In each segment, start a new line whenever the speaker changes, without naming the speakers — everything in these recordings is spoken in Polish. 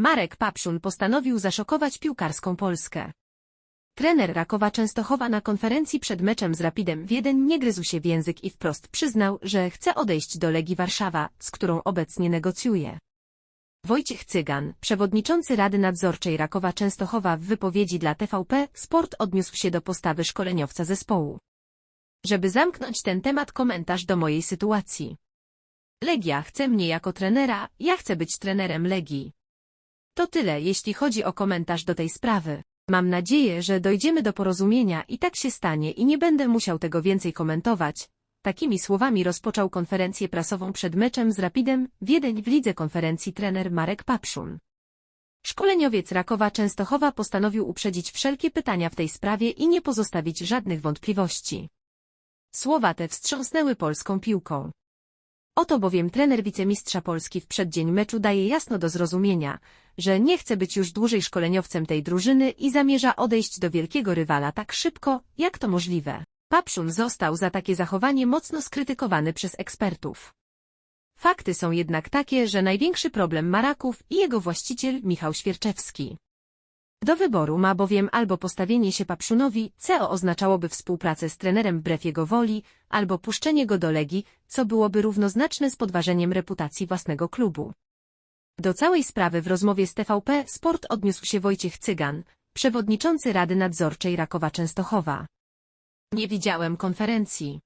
Marek Papszun postanowił zaszokować piłkarską Polskę. Trener Rakowa Częstochowa na konferencji przed meczem z Rapidem Wiedeń nie gryzł się w język i wprost przyznał, że chce odejść do Legii Warszawa, z którą obecnie negocjuje. Wojciech Cygan, przewodniczący Rady Nadzorczej Rakowa Częstochowa w wypowiedzi dla TVP Sport odniósł się do postawy szkoleniowca zespołu. Żeby zamknąć ten temat komentarz do mojej sytuacji. Legia chce mnie jako trenera, ja chcę być trenerem Legii. To tyle, jeśli chodzi o komentarz do tej sprawy. Mam nadzieję, że dojdziemy do porozumienia i tak się stanie i nie będę musiał tego więcej komentować. Takimi słowami rozpoczął konferencję prasową przed meczem z Rapidem Wiedeń w lidze konferencji trener Marek Papszun. Szkoleniowiec Rakowa Częstochowa postanowił uprzedzić wszelkie pytania w tej sprawie i nie pozostawić żadnych wątpliwości. Słowa te wstrząsnęły polską piłką. Oto bowiem trener wicemistrza Polski w przeddzień meczu daje jasno do zrozumienia, że nie chce być już dłużej szkoleniowcem tej drużyny i zamierza odejść do wielkiego rywala tak szybko, jak to możliwe. Papszun został za takie zachowanie mocno skrytykowany przez ekspertów. Fakty są jednak takie, że największy problem ma Raków i jego właściciel Michał Świerczewski. Do wyboru ma bowiem albo postawienie się Papszunowi, co oznaczałoby współpracę z trenerem wbrew jego woli, albo puszczenie go do Legii, co byłoby równoznaczne z podważeniem reputacji własnego klubu. Do całej sprawy w rozmowie z TVP Sport odniósł się Wojciech Cygan, przewodniczący Rady Nadzorczej Rakowa Częstochowa. Nie widziałem konferencji.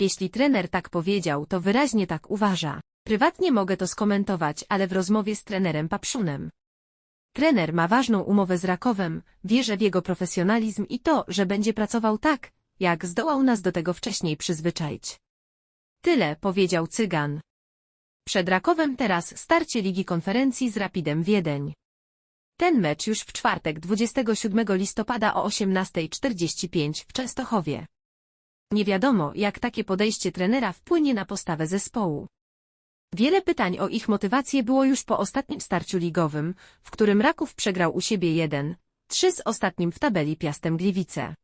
Jeśli trener tak powiedział, to wyraźnie tak uważa. Prywatnie mogę to skomentować, ale w rozmowie z trenerem Papszunem. Trener ma ważną umowę z Rakowem, wierzę w jego profesjonalizm i to, że będzie pracował tak, jak zdołał nas do tego wcześniej przyzwyczaić. Tyle, powiedział Cygan. Przed Rakowem teraz starcie Ligi Konferencji z Rapidem Wiedeń. Ten mecz już w czwartek 27 listopada o 18.45 w Częstochowie. Nie wiadomo, jak takie podejście trenera wpłynie na postawę zespołu. Wiele pytań o ich motywację było już po ostatnim starciu ligowym, w którym Raków przegrał u siebie 1, 3 z ostatnim w tabeli Piastem Gliwice.